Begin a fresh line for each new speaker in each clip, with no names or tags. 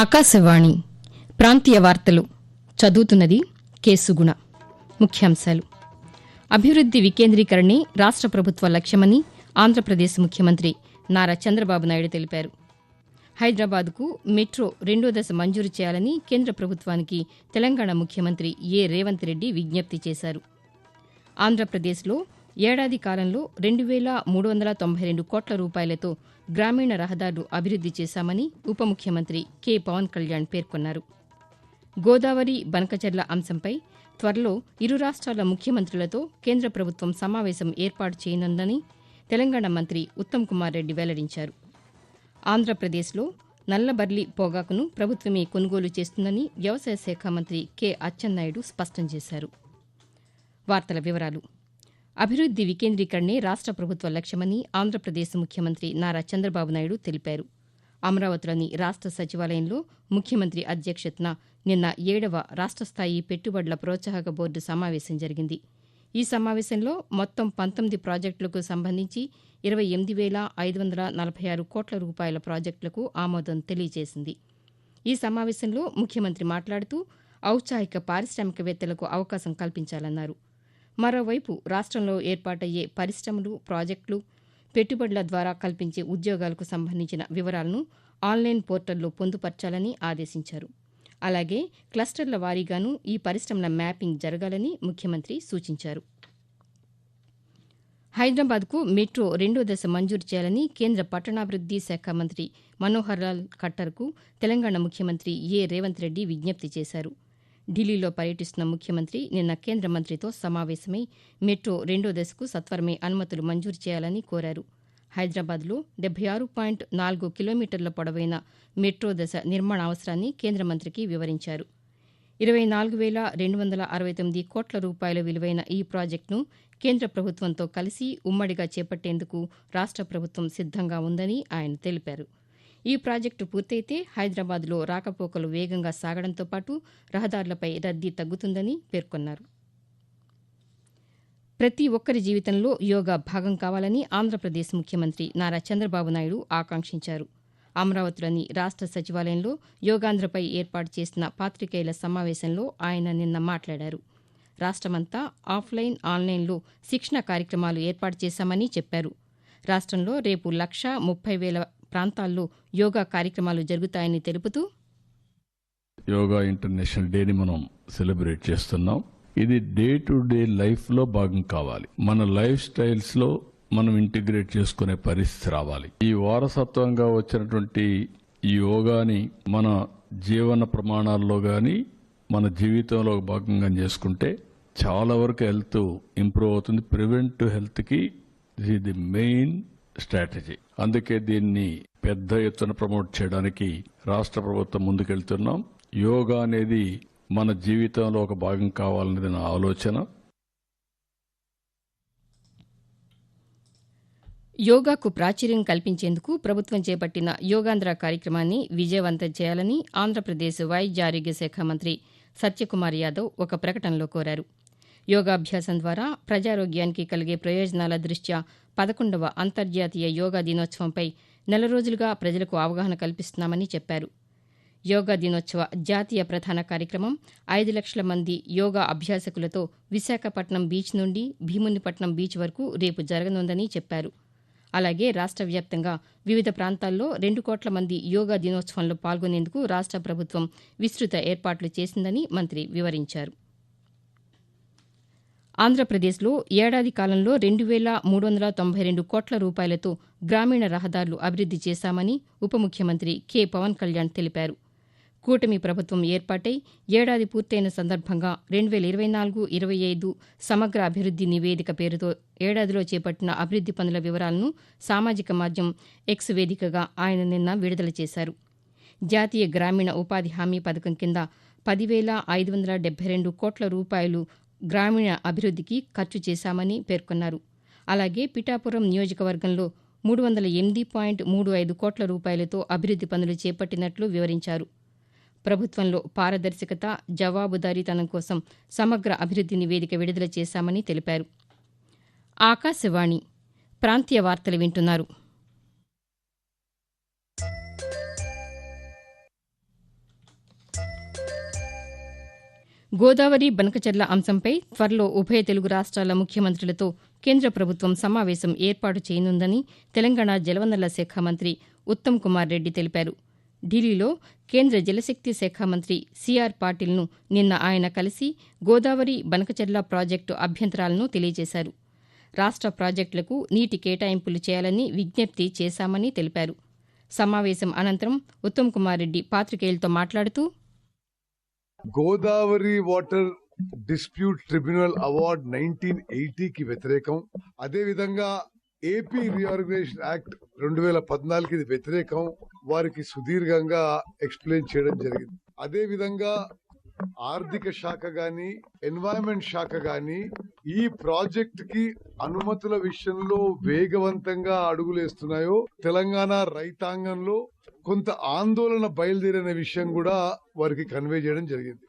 ఆకాశవాణి ప్రాంతీయ వార్తలు చదువుతున్నది కేసుగుణ ముఖ్యాంశాలు అభివృద్ది వికేంద్రీకరణే రాష్ట్ర ప్రభుత్వ లక్ష్యమని ఆంధ్రప్రదేశ్ ముఖ్యమంత్రి నారా చంద్రబాబు నాయుడు తెలిపారు హైదరాబాద్కు మెట్రో రెండో దశ మంజూరు చేయాలని కేంద్ర ప్రభుత్వానికి తెలంగాణ ముఖ్యమంత్రి ఏ రేవంత్ రెడ్డి విజ్ఞప్తి చేశారు ఆంధ్రప్రదేశ్లో ఏడాది కాలంలో రెండు వేల మూడు వందల తొంభై రెండు కోట్ల రూపాయలతో గ్రామీణ రహదారులు అభివృద్ది చేశామని ఉప ముఖ్యమంత్రి కె పవన్ కళ్యాణ్ పేర్కొన్నారు గోదావరి బనకచర్ల అంశంపై త్వరలో ఇరు రాష్ట్రాల ముఖ్యమంత్రులతో కేంద్ర ప్రభుత్వం సమావేశం ఏర్పాటు చేయనుందని తెలంగాణ మంత్రి ఉత్తమ్ కుమార్ రెడ్డి వెల్లడించారు ఆంధ్రప్రదేశ్లో నల్లబర్లి పొగాకును ప్రభుత్వమే కొనుగోలు చేస్తుందని వ్యవసాయ శాఖ మంత్రి కె అచ్చెన్నాయుడు స్పష్టం చేశారు వార్తల వివరాలు అభివృద్ది వికేంద్రీకరణే రాష్ట ప్రభుత్వ లక్ష్యమని ఆంధ్రప్రదేశ్ ముఖ్యమంత్రి నారా చంద్రబాబు నాయుడు తెలిపారు అమరావతిలోని రాష్ట సచివాలయంలో ముఖ్యమంత్రి అధ్యక్షతన నిన్న ఏడవ రాష్ట స్థాయి పెట్టుబడుల ప్రోత్సాహక బోర్డు సమావేశం జరిగింది ఈ సమావేశంలో మొత్తం పంతొమ్మిది ప్రాజెక్టులకు సంబంధించి ఇరవై ఎనిమిది వేల ఐదు వందల నలభై ఆరు కోట్ల రూపాయల ప్రాజెక్టులకు ఆమోదం తెలియజేసింది ఈ సమావేశంలో ముఖ్యమంత్రి మాట్లాడుతూ ఔత్సాహిక పారిశ్రామికవేత్తలకు అవకాశం కల్పించాలన్నారు మరోవైపు రాష్టంలో ఏర్పాటయ్యే పరిశ్రమలు ప్రాజెక్టులు పెట్టుబడుల ద్వారా కల్పించే ఉద్యోగాలకు సంబంధించిన వివరాలను ఆన్లైన్ పోర్టల్లో పొందుపర్చాలని ఆదేశించారు అలాగే క్లస్టర్ల వారీగానూ ఈ పరిశ్రమల మ్యాపింగ్ జరగాలని ముఖ్యమంత్రి సూచించారు హైదరాబాద్కు మెట్రో రెండో దశ మంజూరు చేయాలని కేంద్ర పట్టణాభివృద్ది శాఖ మంత్రి మనోహర్ లాల్ ఖట్టర్కు తెలంగాణ ముఖ్యమంత్రి ఏ రేవంత్ రెడ్డి విజ్ఞప్తి చేశారు ఢిల్లీలో పర్యటిస్తున్న ముఖ్యమంత్రి నిన్న కేంద్ర మంత్రితో సమావేశమై మెట్రో రెండో దశకు సత్వరమే అనుమతులు మంజూరు చేయాలని కోరారు హైదరాబాద్లో డెబ్బై ఆరు పాయింట్ నాలుగు కిలోమీటర్ల పొడవైన మెట్రో దశ నిర్మాణ అవసరాన్ని కేంద్ర మంత్రికి వివరించారు ఇరవై నాలుగు వేల రెండు వందల అరవై తొమ్మిది కోట్ల రూపాయల విలువైన ఈ ప్రాజెక్టును కేంద్ర ప్రభుత్వంతో కలిసి ఉమ్మడిగా చేపట్టేందుకు రాష్ట ప్రభుత్వం సిద్దంగా ఉందని ఆయన తెలిపారు ఈ ప్రాజెక్టు పూర్తయితే హైదరాబాద్లో రాకపోకలు వేగంగా సాగడంతో పాటు రహదారులపై రద్దీ తగ్గుతుందని పేర్కొన్నారు ప్రతి ఒక్కరి జీవితంలో యోగా భాగం కావాలని ఆంధ్రప్రదేశ్ ముఖ్యమంత్రి నారా చంద్రబాబు నాయుడు ఆకాంక్షించారు అమరావతిలోని రాష్ట్ర సచివాలయంలో యోగాంధ్రపై ఏర్పాటు చేసిన పాతికేయుల సమావేశంలో ఆయన నిన్న మాట్లాడారు రాష్టమంతా ఆఫ్లైన్ ఆన్లైన్లో శిక్షణ కార్యక్రమాలు ఏర్పాటు చేశామని చెప్పారు రాష్టంలో రేపు లక్ష ముప్పై వేల ప్రాంతాల్లో యోగా కార్యక్రమాలు జరుగుతాయని తెలుపుతూ
యోగా ఇంటర్నేషనల్ డేని మనం సెలబ్రేట్ చేస్తున్నాం ఇది డే టు డే లైఫ్లో భాగం కావాలి మన లైఫ్ స్టైల్స్లో మనం ఇంటిగ్రేట్ చేసుకునే పరిస్థితి రావాలి ఈ వారసత్వంగా వచ్చినటువంటి యోగాని మన జీవన ప్రమాణాల్లో కానీ మన జీవితంలో భాగంగా చేసుకుంటే చాలా వరకు హెల్త్ ఇంప్రూవ్ అవుతుంది ప్రివెంట్ హెల్త్కి ఇది మెయిన్ స్ట్రాటజీ అందుకే దీన్ని పెద్ద ఎత్తున ప్రమోట్ చేయడానికి రాష్ట్ర ప్రభుత్వం ముందుకెళ్తున్నాం యోగా అనేది మన జీవితంలో ఒక భాగం కావాలనేది నా ఆలోచన
యోగాకు ప్రాచుర్యం కల్పించేందుకు ప్రభుత్వం చేపట్టిన యోగాంధ్ర కార్యక్రమాన్ని విజయవంతం చేయాలని ఆంధ్రప్రదేశ్ వైద్య ఆరోగ్య శాఖ మంత్రి సత్యకుమార్ యాదవ్ ఒక ప్రకటనలో కోరారు యోగాభ్యాసం ద్వారా ప్రజారోగ్యానికి కలిగే ప్రయోజనాల దృష్ట్యా పదకొండవ అంతర్జాతీయ యోగా దినోత్సవంపై నెల రోజులుగా ప్రజలకు అవగాహన కల్పిస్తున్నామని చెప్పారు యోగా దినోత్సవ జాతీయ ప్రధాన కార్యక్రమం ఐదు లక్షల మంది యోగా అభ్యాసకులతో విశాఖపట్నం బీచ్ నుండి భీమునిపట్నం బీచ్ వరకు రేపు జరగనుందని చెప్పారు అలాగే రాష్ట్ర వ్యాప్తంగా వివిధ ప్రాంతాల్లో రెండు కోట్ల మంది యోగా దినోత్సవంలో పాల్గొనేందుకు రాష్ట్ర ప్రభుత్వం విస్తృత ఏర్పాట్లు చేసిందని మంత్రి వివరించారు ఆంధ్రప్రదేశ్లో ఏడాది కాలంలో రెండు వేల మూడు వందల తొంభై రెండు కోట్ల రూపాయలతో గ్రామీణ రహదారులు అభివృద్ది చేశామని ఉప ముఖ్యమంత్రి కె పవన్ కళ్యాణ్ తెలిపారు కూటమి ప్రభుత్వం ఏర్పాటై ఏడాది పూర్తయిన సందర్భంగా రెండు వేల ఇరవై నాలుగు ఇరవై ఐదు సమగ్ర అభివృద్ది నివేదిక పేరుతో ఏడాదిలో చేపట్టిన అభివృద్ది పనుల వివరాలను సామాజిక మాధ్యమం ఎక్స్ వేదికగా ఆయన నిన్న విడుదల చేశారు జాతీయ గ్రామీణ ఉపాధి హామీ పథకం కింద పదివేల ఐదు వందల డెబ్బై రెండు కోట్ల రూపాయలు గ్రామీణ అభివృద్దికి ఖర్చు చేశామని పేర్కొన్నారు అలాగే పిఠాపురం నియోజకవర్గంలో మూడు వందల ఎనిమిది పాయింట్ మూడు ఐదు కోట్ల రూపాయలతో అభివృద్ది పనులు చేపట్టినట్లు వివరించారు ప్రభుత్వంలో పారదర్శకత జవాబుదారీతనం కోసం సమగ్ర అభివృద్ది నివేదిక విడుదల చేశామని తెలిపారు ఆకాశవాణి ప్రాంతీయ వార్తలు వింటున్నారు గోదావరి బనకచర్ల అంశంపై త్వరలో ఉభయ తెలుగు రాష్ట్రాల ముఖ్యమంత్రులతో కేంద్ర ప్రభుత్వం సమావేశం ఏర్పాటు చేయనుందని తెలంగాణ జలవనరుల శాఖ మంత్రి ఉత్తమ్ కుమార్ రెడ్డి తెలిపారు ఢిల్లీలో కేంద్ర జలశక్తి శాఖ మంత్రి సిఆర్ పాటిల్ను నిన్న ఆయన కలిసి గోదావరి బనకచెర్ల ప్రాజెక్టు అభ్యంతరాలను తెలియజేశారు రాష్ట ప్రాజెక్టులకు నీటి కేటాయింపులు చేయాలని విజ్ఞప్తి చేశామని తెలిపారు సమావేశం అనంతరం ఉత్తమ్ కుమార్ రెడ్డి పాతికేయులతో మాట్లాడుతూ
Godavari water dispute tribunal award nineteen ఎయిటీకి వ్యతిరేకం అదేవిధంగా ఏపీ రీఆర్గనైజేషన్ యాక్ట్ రెండు వేల పద్నాలుగుకి వ్యతిరేకం వారికి సుదీర్ఘంగా ఎక్స్ప్లెయిన్ చేయడం జరిగింది అదేవిధంగా ఆర్థిక శాఖ గాని ఎన్వైరన్మెంట్ శాఖ గాని ఈ ప్రాజెక్ట్ కి అనుమతుల విషయంలో వేగవంతంగా అడుగులేస్తున్నాయో తెలంగాణ రైతాంగంలో కొంత ఆందోళన బయలుదేరిన విషయం కూడా వారికి కన్వే చేయడం జరిగింది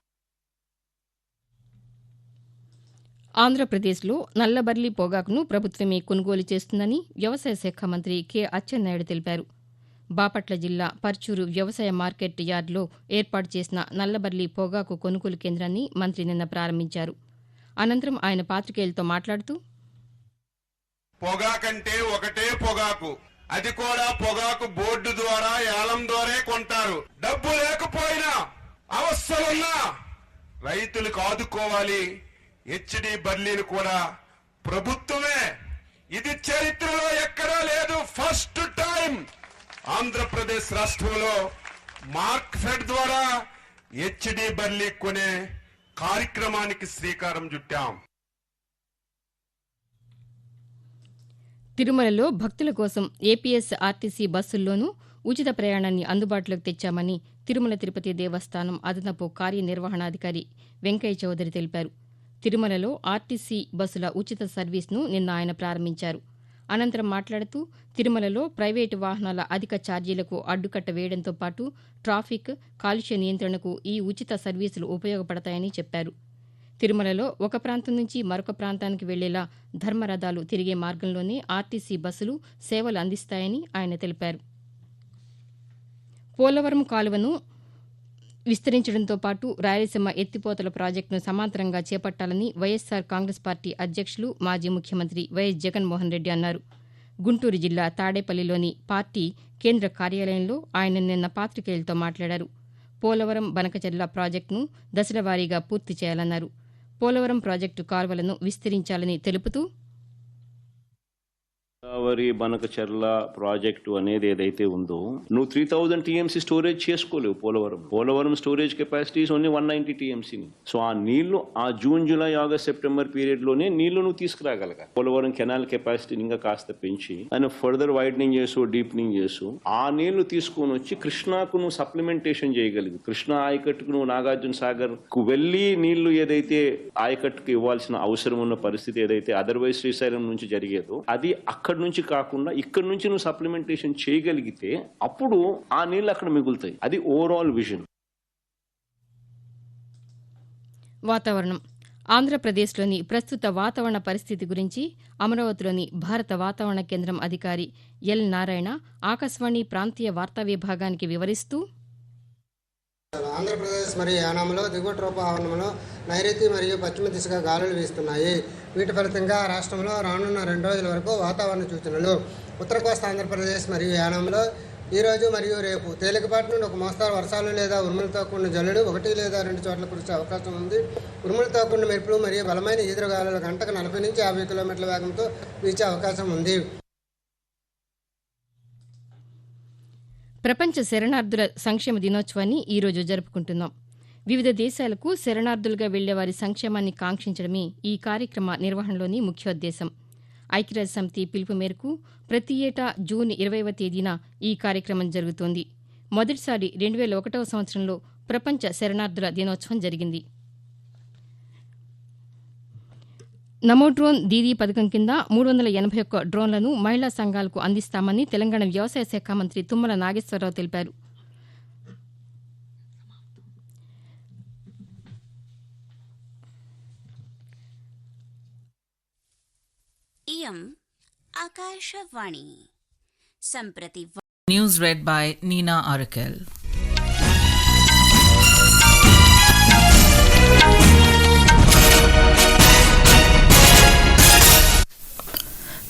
ఆంధ్రప్రదేశ్లో నల్లబర్లీ పొగాకును ప్రభుత్వమే కొనుగోలు చేస్తుందని వ్యవసాయ శాఖ మంత్రి కె అచ్చెన్నాయుడు తెలిపారు బాపట్ల జిల్లా పర్చూరు వ్యవసాయ మార్కెట్ యార్డులో ఏర్పాటు చేసిన నల్లబర్లి పొగాకు కొనుగోలు కేంద్రాన్ని మంత్రి నిన్న ప్రారంభించారు అనంతరం ఆయన పాతికేయులతో మాట్లాడుతూ
పొగాకంటే ఒకటే పొగాకు అది కూడా పొగాకు బోర్డు ద్వారా ఏలం ద్వారా కొంటారు డబ్బు లేకపోయినా అవస్థలున్నా రైతులకు ఆదుకోవాలి హెచ్డి బర్లీలు కూడా ప్రభుత్వమే ఇది చరిత్రలో ఎక్కడా లేదు ఫస్ట్ టైం ఆంధ్రప్రదేశ్ రాష్ట్రంలో మార్క్ఫెడ్ ద్వారా హెచ్డి బర్లీ కొనే కార్యక్రమానికి శ్రీకారం చుట్టాం
తిరుమలలో భక్తుల కోసం ఏపీఎస్ ఆర్టీసీ బస్సుల్లోనూ ఉచిత ప్రయాణాన్ని అందుబాటులోకి తెచ్చామని తిరుమల తిరుపతి దేవస్థానం అదనపు కార్యనిర్వహణాధికారి వెంకయ్య చౌదరి తెలిపారు తిరుమలలో ఆర్టీసీ బస్సుల ఉచిత సర్వీస్ను నిన్న ఆయన ప్రారంభించారు అనంతరం మాట్లాడుతూ తిరుమలలో పైవేటు వాహనాల అధిక ఛార్జీలకు అడ్డుకట్ట వేయడంతో పాటు ట్రాఫిక్ కాలుష్య నియంత్రణకు ఈ ఉచిత సర్వీసులు ఉపయోగపడతాయని చెప్పారు తిరుమలలో ఒక ప్రాంతం నుంచి మరొక ప్రాంతానికి వెళ్లేలా ధర్మరథాలు తిరిగే మార్గంలోనే ఆర్టీసీ బస్సులు సేవలు అందిస్తాయని ఆయన తెలిపారు పోలవరం కాలువను విస్తరించడంతో పాటు రాయలసీమ ఎత్తిపోతల ప్రాజెక్టును సమాంతరంగా చేపట్టాలని వైఎస్సార్ కాంగ్రెస్ పార్టీ అధ్యక్షులు మాజీ ముఖ్యమంత్రి వైఎస్ జగన్మోహన్ రెడ్డి అన్నారు గుంటూరు జిల్లా తాడేపల్లిలోని పార్టీ కేంద్ర కార్యాలయంలో ఆయన నిన్న పాతికేయులతో మాట్లాడారు పోలవరం బనకచెర్ల ప్రాజెక్టును దశలవారీగా పూర్తి చేయాలన్నారు పోలవరం ప్రాజెక్టు కాల్వలను విస్తరించాలని తెలుపుతూ
గోదావరి బనకచర్ల ప్రాజెక్టు అనేది ఏదైతే ఉందో నువ్వు త్రీ థౌజండ్ టీఎంసీ స్టోరేజ్ చేసుకోలేవు Polavaram Polavaram storage capacities only one ninety టీఎంసీని సో ఆ నీళ్లు ఆ June July August September period లోనే నీళ్లు నువ్వు తీసుకురాగలగా పోలవరం కెనాల్ కెపాసిటీని ఇంకా కాస్త పెంచి అండ్ ఫర్దర్ వైడనింగ్ చేసు డీప్నింగ్ చేసు ఆ నీళ్లు తీసుకొని వచ్చి కృష్ణాకు నువ్వు సప్లిమెంటేషన్ చేయగలిగి కృష్ణ ఆయకట్టుకు నువ్వు నాగార్జున సాగర్ కు వెళ్ళి నీళ్లు ఏదైతే ఆయకట్టుకు ఇవ్వాల్సిన అవసరం ఉన్న పరిస్థితి ఏదైతే అదర్వైజ్ శ్రీశైలం నుంచి జరిగేదో అది అక్కడ అక్కడి నుంచి కాకుండా ఇక్కడి నుంచి నువ్వు సప్లిమెంటేషన్ చేయగలిగితే అప్పుడు ఆ నీళ్ళు అక్కడ మిగులుతాయి అది ఓవరాల్ విజన్
వాతావరణం ఆంధ్రప్రదేశ్లోని ప్రస్తుత వాతావరణ పరిస్థితి గురించి అమరావతిలోని భారత వాతావరణ కేంద్రం అధికారి ఎల్ నారాయణ ఆకాశవాణి ప్రాంతీయ వార్తా విభాగానికి వివరిస్తూ
ఆంధ్రప్రదేశ్ మరియు దిగువ దిగువటి రూపావరణంలో నైరుతి మరియు పశ్చిమ దిశగా గాలులు వీస్తున్నాయి వీటి ఫలితంగా రాష్ట్రంలో రానున్న రెండు రోజుల వరకు వాతావరణ సూచనలు ఉత్తర కోస్తా ఆంధ్రప్రదేశ్ మరియు యానాంలో ఈరోజు మరియు రేపు తేలికపాటి నుండి ఒక మోస్తారు వర్షాలు లేదా ఉరుములతో కూడిన జల్లుడు ఒకటి లేదా రెండు చోట్ల కురిసే అవకాశం ఉంది ఉరుములతో కూడిన మెరుపులు మరియు బలమైన ఈదురుగాలు గంటకు నలభై నుంచి యాభై కిలోమీటర్ల వేగంతో వీచే అవకాశం ఉంది
ప్రపంచ శరణార్థుల సంక్షేమ దినోత్సవాన్ని రోజు జరుపుకుంటున్నాం వివిధ దేశాలకు శరణార్థులుగా వెళ్లే వారి సంక్షేమాన్ని కాంక్షించడమే ఈ కార్యక్రమ నిర్వహణలోని ముఖ్యోద్దేశం ఐక్యరాజ్య సమితి పిలుపు మేరకు ప్రతి ఏటా జూన్ ఇరవైవ తేదీన ఈ కార్యక్రమం జరుగుతోంది మొదటిసారి రెండు వేల ఒకటవ సంవత్సరంలో ప్రపంచ శరణార్థుల దినోత్సవం జరిగింది నమో డ్రోన్ దీదీ పథకం కింద మూడు వందల ఎనభై ఒక్క డ్రోన్లను మహిళా సంఘాలకు అందిస్తామని తెలంగాణ వ్యవసాయ శాఖ మంత్రి తుమ్మల నాగేశ్వరరావు తెలిపారు
ఆకాశవాణి సంప్రతి news read by Neena Arakel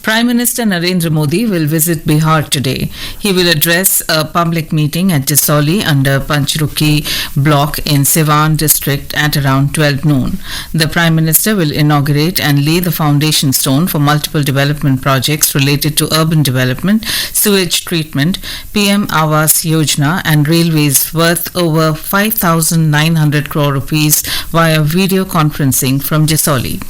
Prime Minister Narendra Modi will visit Bihar today. He will address a public meeting at Jasoli under Panchruki block in Sivan district at around 12 noon. The Prime Minister will inaugurate and lay the foundation stone for multiple development projects related to urban development, sewage treatment, PM Awas Yojana and railways worth over 5,900 crore rupees via video conferencing from Jasoli.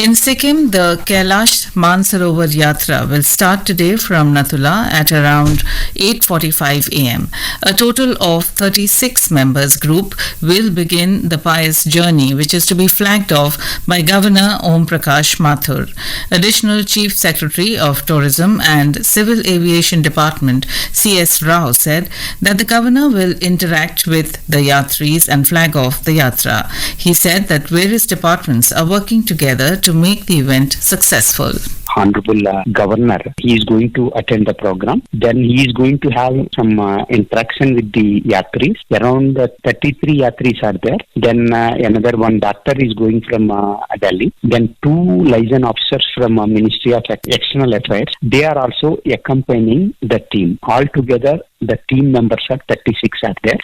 In Sikkim, the Kailash Mansarovar Yatra will start today from Nathula at around 8:45 a.m. A total of 36 members group will begin the pious journey, which is to be flagged off by Governor Om Prakash Mathur. Additional Chief Secretary of Tourism and Civil Aviation Department C.S. Rao said that the governor will interact with the yatris and flag off the yatra. He said that various departments are working together to to make the event successful.
Honorable uh, Governor, he is going to attend the program. Then he is going to have some uh, interaction with the Yatris. Around uh, 33 Yatris are there. Then uh, another one doctor is going from uh, Delhi. Then two liaison officers from uh, Ministry of External Affairs. They are also accompanying the team. Altogether, the team members are 36 are there.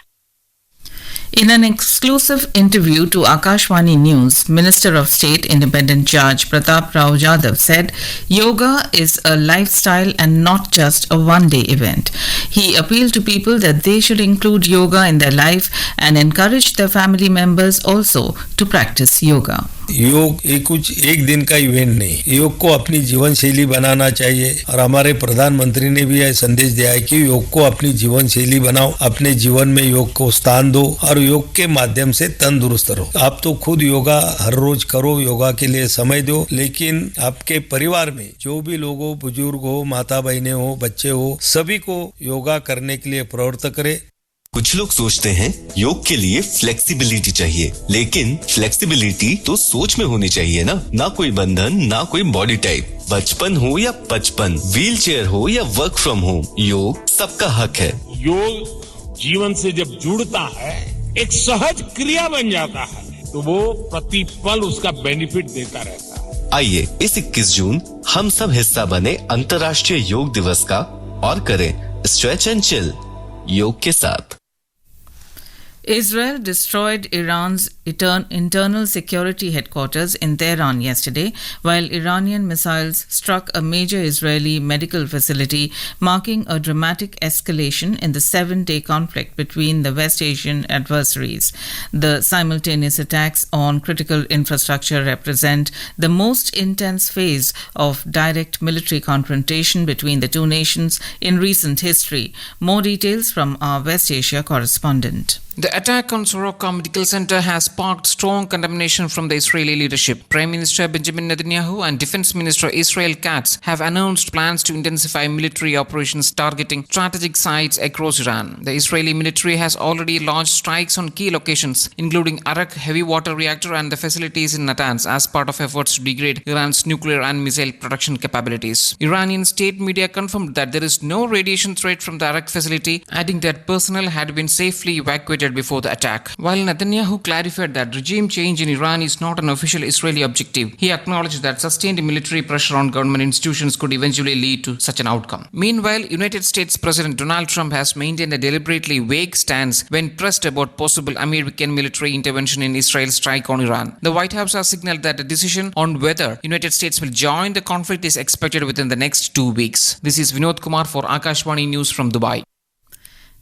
In an exclusive interview to Akashwani News, Minister of State Independent Judge Pratap Rao Jadhav said, Yoga is a lifestyle and not just a one day event. He appealed to people that they should include yoga in their life and encourage their family members also to practice yoga.
योग ये कुछ एक दिन का event नहीं योग को अपनी जीवन शैली बनाना चाहिए और हमारे प्रधानमंत्री ने भी यह संदेश दिया है कि योग को अपनी जीवन शैली बनाओ अपने जीवन में योग को स्थान दो और योग के माध्यम से तंदुरुस्त रहो आप तो खुद योगा हर रोज करो योगा के लिए समय दो लेकिन आपके परिवार में जो भी लोग हो बुजुर्ग हो माता बहने हो बच्चे हो सभी को योगा करने के लिए प्रवृत्त करे
कुछ लोग सोचते हैं योग के लिए फ्लेक्सिबिलिटी चाहिए लेकिन फ्लेक्सिबिलिटी तो सोच में होनी चाहिए ना ना कोई बंधन ना कोई बॉडी टाइप बचपन हो या पचपन व्हील चेयर हो या वर्क फ्रॉम होम योग सबका हक है
योग जीवन से जब जुड़ता है एक सहज क्रिया बन जाता है तो वो प्रतिपल उसका बेनिफिट देता रहता है
आइए इस इक्कीस जून हम सब हिस्सा बने अंतर्राष्ट्रीय योग दिवस का और करें स्ट्रेच एंड चिल योग के साथ
Israel destroyed Iran's internal security headquarters in Tehran yesterday, while Iranian missiles struck a major Israeli medical facility, marking a dramatic escalation in the seven day conflict between the West Asian adversaries. The simultaneous attacks on critical infrastructure represent the most intense phase of direct military confrontation between the two nations in recent history. More details from our West Asia correspondent.
The attack on Soroka Medical Center has sparked strong condemnation from the Israeli leadership. Prime Minister Benjamin Netanyahu and Defense Minister Israel Katz have announced plans to intensify military operations targeting strategic sites across Iran. The Israeli military has already launched strikes on key locations, including Arak heavy water reactor and the facilities in Natanz, as part of efforts to degrade Iran's nuclear and missile production capabilities. Iranian state media confirmed that there is no radiation threat from the Arak facility, adding that personnel had been safely evacuated before the attack. While Netanyahu clarified that regime change in Iran is not an official Israeli objective, he acknowledged that sustained military pressure on government institutions could eventually lead to such an outcome. Meanwhile, United States President Donald Trump has maintained a deliberately vague stance when pressed about possible American military intervention in Israel's strike on Iran. The White House has signaled that a decision on whether United States will join the conflict is expected within the next two weeks. This is Vinod Kumar for Akashwani News from Dubai.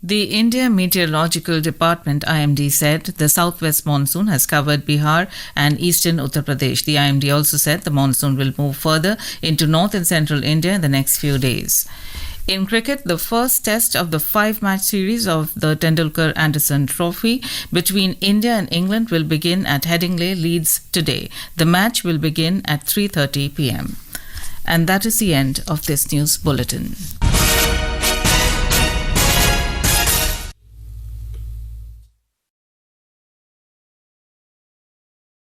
The India Meteorological Department IMD said the southwest monsoon has covered Bihar and eastern Uttar Pradesh. The IMD also said the monsoon will move further into north and central India in the next few days. In cricket, the first test of the five match series of the Tendulkar Anderson Trophy between India and England will begin at Headingley, Leeds today. The match will begin at 3:30 p.m. And that is the end of this news bulletin.